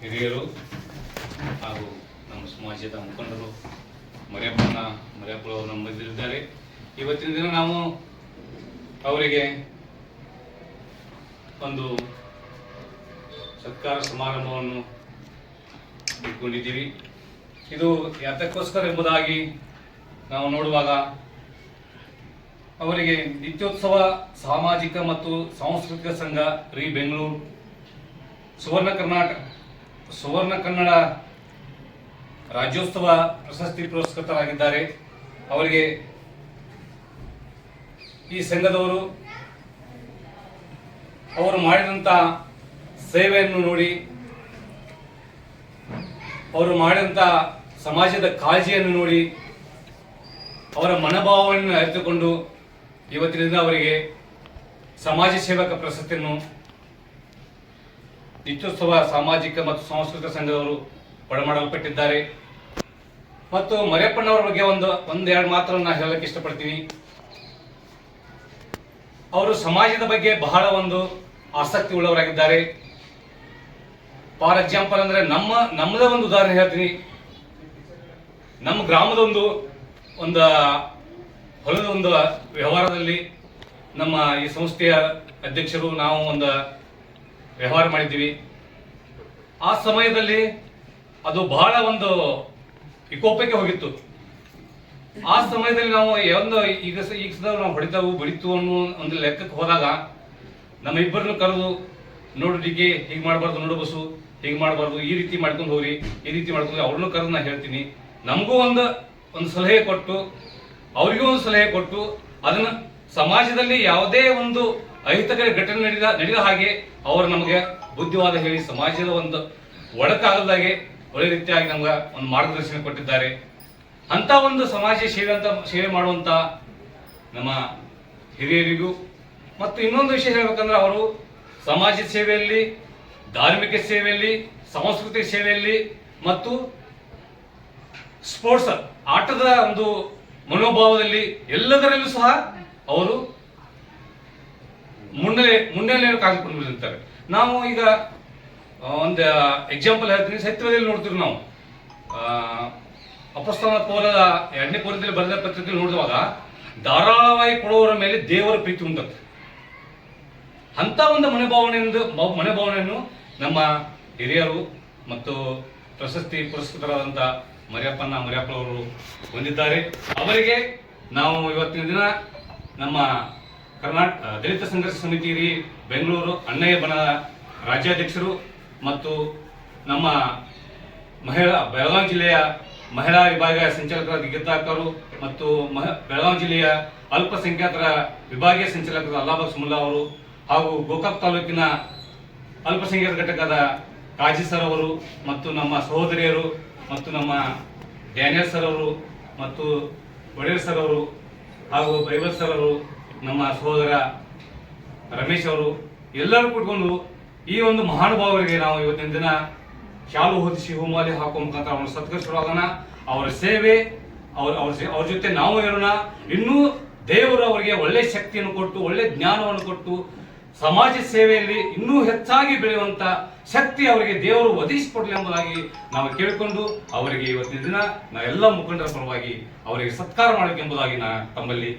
ಹಿರಿಯರು ಹಾಗೂ ನಮ್ಮ ಸಮಾಜದ ಮುಖಂಡರು ಮರ್ಯಪ್ಪನ ಮರ್ಯಪ್ಪಳವರು ನಮ್ಮ ಇವತ್ತಿನ ದಿನ ನಾವು ಅವರಿಗೆ ಒಂದು ಸತ್ಕಾರ ಸಮಾರಂಭವನ್ನು ಇಟ್ಕೊಂಡಿದ್ದೀವಿ. ಇದು ಯಾತಕ್ಕೋಸ್ಕರ ಎಂಬುದಾಗಿ ನಾವು ನೋಡುವಾಗ ಅವರಿಗೆ ನಿತ್ಯೋತ್ಸವ, ಸಾಮಾಜಿಕ ಮತ್ತು ಸಾಂಸ್ಕೃತಿಕ ಸಂಘ, ರೀ ಬೆಂಗಳೂರು ಸುವರ್ಣ ಕರ್ನಾಟಕ ಸುವರ್ಣ ಕನ್ನಡ ರಾಜ್ಯೋತ್ಸವ ಪ್ರಶಸ್ತಿ ಪುರಸ್ಕೃತರಾಗಿದ್ದಾರೆ. ಅವರಿಗೆ ಈ ಸಂಘದವರು ಅವರು ಮಾಡಿದಂತ ಸೇವೆಯನ್ನು ನೋಡಿ, ಅವರು ಮಾಡಿದಂತ ಸಮಾಜದ ಕಾಳಜಿಯನ್ನು ನೋಡಿ, ಅವರ ಮನೋಭಾವವನ್ನು ಅರಿತುಕೊಂಡು ಇವತ್ತಿನಿಂದ ಅವರಿಗೆ ಸಮಾಜ ಸೇವಕ ಪ್ರಶಸ್ತಿಯನ್ನು ನಿತ್ಯೋತ್ಸವ ಸಾಮಾಜಿಕ ಮತ್ತು ಸಾಂಸ್ಕೃತಿಕ ಸಂಘದವರು ಒಳಮಾಡಲ್ಪಟ್ಟಿದ್ದಾರೆ ಮತ್ತು ಮರಿಯಪ್ಪನವರ ಬಗ್ಗೆ ಒಂದು, ಒಂದೆರಡು ಮಾತನ್ನು ನಾನು ಹೇಳಕ್ಕೆ ಇಷ್ಟಪಡ್ತೀನಿ. ಅವರು ಸಮಾಜದ ಬಗ್ಗೆ ಬಹಳ ಒಂದು ಆಸಕ್ತಿ ಉಳ್ಳವರಾಗಿದ್ದಾರೆ. ಫಾರ್ ಎಕ್ಸಾಂಪಲ್ ಅಂದ್ರೆ ನಮ್ಮ ನಮ್ಮದೇ ಒಂದು ಉದಾಹರಣೆ ಹೇಳ್ತೀನಿ. ನಮ್ಮ ಗ್ರಾಮದ ಒಂದು ಒಂದು ಹೊಲದ ಒಂದು ವ್ಯವಹಾರದಲ್ಲಿ ನಮ್ಮ ಈ ಸಂಸ್ಥೆಯ ಅಧ್ಯಕ್ಷರು, ನಾವು ಒಂದು ವ್ಯವಹಾರ ಮಾಡಿದ್ದೀವಿ ಆ ಸಮಯದಲ್ಲಿ ಅದು ಬಹಳ ಒಂದು ವಿಕೋಪಕ್ಕೆ ಹೋಗಿತ್ತು ಆ ಸಮಯದಲ್ಲಿ ನಾವು ಒಂದು ಈಗ ಈಗ ನಾವು ಹೊಡಿತಾವು ಬಡಿತು ಅನ್ನೋ ಒಂದು ಲೆಕ್ಕಕ್ಕೆ ಹೋದಾಗ ನಮ್ಮ ಇಬ್ಬರನ್ನು ಕರೆದು ನೋಡು ಡಿಗೆ ಹೀಗೆ ಮಾಡಬಾರ್ದು, ನೋಡು ಬಸ್ಸು ಹೀಗೆ ಮಾಡಬಾರ್ದು, ಈ ರೀತಿ ಮಾಡ್ಕೊಂಡು ಹೋಗ್ರಿ, ಈ ರೀತಿ ಮಾಡ್ಕೊಂಡು. ಅವ್ರನ್ನೂ ಕರೆದು ನಾನು ಹೇಳ್ತೀನಿ ನಮಗೂ ಒಂದು ಒಂದು ಸಲಹೆ ಕೊಟ್ಟು, ಅವರಿಗೂ ಒಂದು ಸಲಹೆ ಕೊಟ್ಟು ಅದನ್ನು ಸಮಾಜದಲ್ಲಿ ಯಾವುದೇ ಒಂದು ಅಹಿತಕರ ಘಟನೆ ನಡೆದ ನಡೆದ ಹಾಗೆ ಅವರು ನಮಗೆ ಬುದ್ಧಿವಾದ ಹೇಳಿ ಸಮಾಜದ ಒಂದು ಒಳಕಾಗದಾಗೆ ಒಳ್ಳೆ ರೀತಿಯಾಗಿ ನಮ್ಗೆ ಒಂದು ಮಾರ್ಗದರ್ಶನ ಕೊಟ್ಟಿದ್ದಾರೆ. ಅಂತ ಒಂದು ಸಮಾಜ ಸೇವೆ ಅಂತ ಸೇವೆ ಮಾಡುವಂತ ನಮ್ಮ ಹಿರಿಯರಿಗೂ ಮತ್ತು ಇನ್ನೊಂದು ವಿಷಯ ಹೇಳ್ಬೇಕಂದ್ರೆ ಅವರು ಸಮಾಜ ಸೇವೆಯಲ್ಲಿ, ಧಾರ್ಮಿಕ ಸೇವೆಯಲ್ಲಿ, ಸಾಂಸ್ಕೃತಿಕ ಸೇವೆಯಲ್ಲಿ ಮತ್ತು ಸ್ಪೋರ್ಟ್ಸ್, ಆಟದ ಒಂದು ಮನೋಭಾವದಲ್ಲಿ ಎಲ್ಲದರಲ್ಲೂ ಸಹ ಅವರು ಮುನ್ನೆಲೆ ಮುನ್ನೆಲೆಯನ್ನು ಕಾಯ್ದುಕೊಂಡು ಬಂದಿರ್ತಾರೆ ನಾವು ಈಗ ಒಂದು ಎಕ್ಸಾಂಪಲ್ ಹೇಳ್ತೀನಿ. ಸತ್ಯದಲ್ಲಿ ನೋಡ್ತೀವಿ ನಾವು. ಆ, ಅಪಸ್ತನ ಪೌಲದ ಎರಡನೇ ಪೌರದಲ್ಲಿ ಬರೆದ ಪತ್ರಿಕೆಯಲ್ಲಿ ನೋಡುವಾಗ ಧಾರಾಳವಾಗಿ ಕೊಡುವವರ ಮೇಲೆ ದೇವರ ಪ್ರೀತಿ ಉಂಟು ಅಂತ ಒಂದು ಮನೋಭಾವನೆಯಿಂದ ಭಾವ- ಮನೋಭಾವನೆಯನ್ನು ನಮ್ಮ ಹಿರಿಯರು ಮತ್ತು ಪ್ರಶಸ್ತಿ ಪುರಸ್ಕೃತರಾದಂಥ ಮರಿಯಪ್ಪನ ಮರಿಯಪ್ಪನವರು ಹೊಂದಿದ್ದಾರೆ. ಅವರಿಗೆ ನಾವು ಇವತ್ತಿನ ದಿನ ನಮ್ಮ ಕರ್ನಾಟಕ ದಲಿತ ಸಂಘರ್ಷ ಸಮಿತಿಯಲ್ಲಿ ಬೆಂಗಳೂರು, ಅಣ್ಣಯ್ಯ ಬಣದ ರಾಜ್ಯಾಧ್ಯಕ್ಷರು ಮತ್ತು ನಮ್ಮ ಮಹಿಳಾ, ಬೆಳಗಾವಿ ಜಿಲ್ಲೆಯ ಮಹಿಳಾ ವಿಭಾಗ ಸಂಚಾಲಕರಾದ ಗೀತಾಕರು ಮತ್ತು ಮಹ, ಬೆಳಗಾವಿ ಜಿಲ್ಲೆಯ ಅಲ್ಪಸಂಖ್ಯಾತರ ವಿಭಾಗೀಯ ಸಂಚಾಲಕರಾದ ಅಲ್ಲಾಬಾಗ್ ಮುಲ್ಲಾ ಅವರು ಹಾಗೂ ಗೋಕಾಕ್ ತಾಲೂಕಿನ ಅಲ್ಪಸಂಖ್ಯಾತ ಘಟಕದ ಕಾಜಿ ಸರ್ ಅವರು ಮತ್ತು ನಮ್ಮ ಸಹೋದರಿಯರು ಮತ್ತು ನಮ್ಮ ಡ್ಯಾನಿಯಲ್ ಸರ್ ಅವರು ಮತ್ತು ಒಡೆಯರ್ ಸರ್ ಅವರು ಹಾಗೂ ಬೈಬಲ್ ಸರ್ ಅವರು ನಮ್ಮ ಸಹೋದರ ರಮೇಶ್ ಅವರು ಎಲ್ಲರೂ ಕೂತ್ಕೊಂಡು ಈ ಒಂದು ಮಹಾನುಭಾವರಿಗೆ ನಾವು ಇವತ್ತಿನ ದಿನ ಶಾಲು ಹೊದಿಸಿ ಹೂಮಾಲಿ ಹಾಕುವ ಮುಖಾಂತರ ಅವರ ಸತ್ಕರಿಸೋಣ ಅವರ ಸೇವೆ, ಅವ್ರ ಅವ್ರ ಅವ್ರ ಜೊತೆ ನಾವು ಇರೋಣ ಇನ್ನೂ ದೇವರು ಅವರಿಗೆ ಒಳ್ಳೆ ಶಕ್ತಿಯನ್ನು ಕೊಟ್ಟು, ಒಳ್ಳೆ ಜ್ಞಾನವನ್ನು ಕೊಟ್ಟು ಸಮಾಜ ಸೇವೆಯಲ್ಲಿ ಇನ್ನೂ ಹೆಚ್ಚಾಗಿ ಬೆಳೆಯುವಂತ ಶಕ್ತಿ ಅವರಿಗೆ ದೇವರು ಒದಗಿಸಿಕೊಡ್ಲಿ ಎಂಬುದಾಗಿ ನಾವು ಕೇಳಿಕೊಂಡು ಅವರಿಗೆ ಇವತ್ತಿನ ದಿನ ನಾವೆಲ್ಲ ಮುಖಂಡರ ಪರವಾಗಿ ಅವರಿಗೆ ಸತ್ಕಾರ ಮಾಡಬೇಕೆಂಬುದಾಗಿ ನಾ ತಮ್ಮಲ್ಲಿ.